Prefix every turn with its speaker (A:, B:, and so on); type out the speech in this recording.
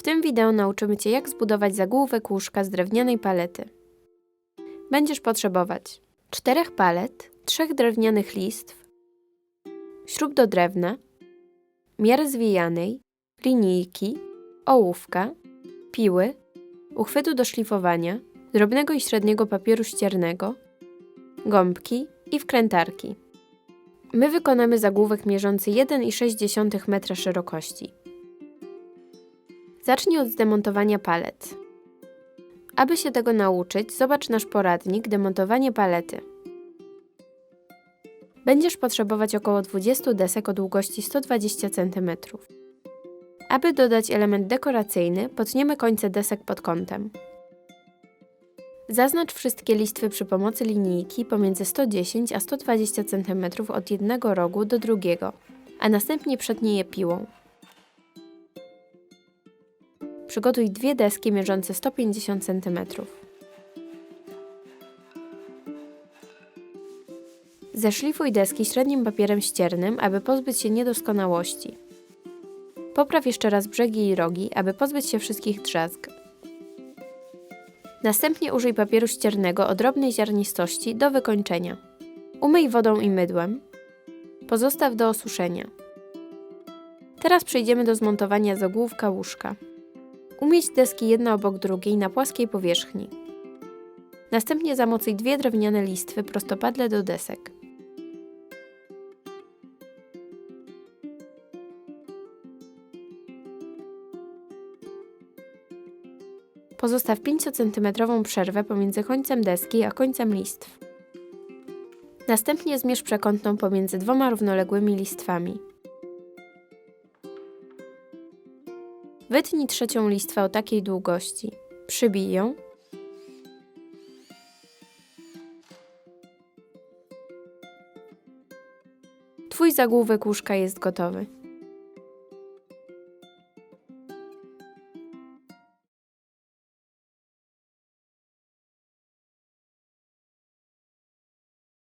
A: W tym wideo nauczymy Cię, jak zbudować zagłówek łóżka z drewnianej palety. Będziesz potrzebować czterech palet, trzech drewnianych listw, śrub do drewna, miary zwijanej, linijki, ołówka, piły, uchwytu do szlifowania, drobnego i średniego papieru ściernego, gąbki i wkrętarki. My wykonamy zagłówek mierzący 1,6 m szerokości. Zacznij od zdemontowania palet. Aby się tego nauczyć, zobacz nasz poradnik Demontowanie palety. Będziesz potrzebować około 20 desek o długości 120 cm. Aby dodać element dekoracyjny, potniemy końce desek pod kątem. Zaznacz wszystkie listwy przy pomocy linijki pomiędzy 110 a 120 cm od jednego rogu do drugiego, a następnie przetnij je piłą. Przygotuj dwie deski mierzące 150 cm. Zeszlifuj deski średnim papierem ściernym, aby pozbyć się niedoskonałości. Popraw jeszcze raz brzegi i rogi, aby pozbyć się wszystkich drzazg. Następnie użyj papieru ściernego o drobnej ziarnistości do wykończenia. Umyj wodą i mydłem. Pozostaw do osuszenia. Teraz przejdziemy do zmontowania zagłówka łóżka. Umieść deski jedna obok drugiej na płaskiej powierzchni. Następnie zamocuj dwie drewniane listwy prostopadle do desek. Pozostaw 5 cm przerwę pomiędzy końcem deski a końcem listw. Następnie zmierz przekątną pomiędzy dwoma równoległymi listwami. Wytnij trzecią listwę o takiej długości. Przybij ją. Twój zagłówek łóżka jest gotowy.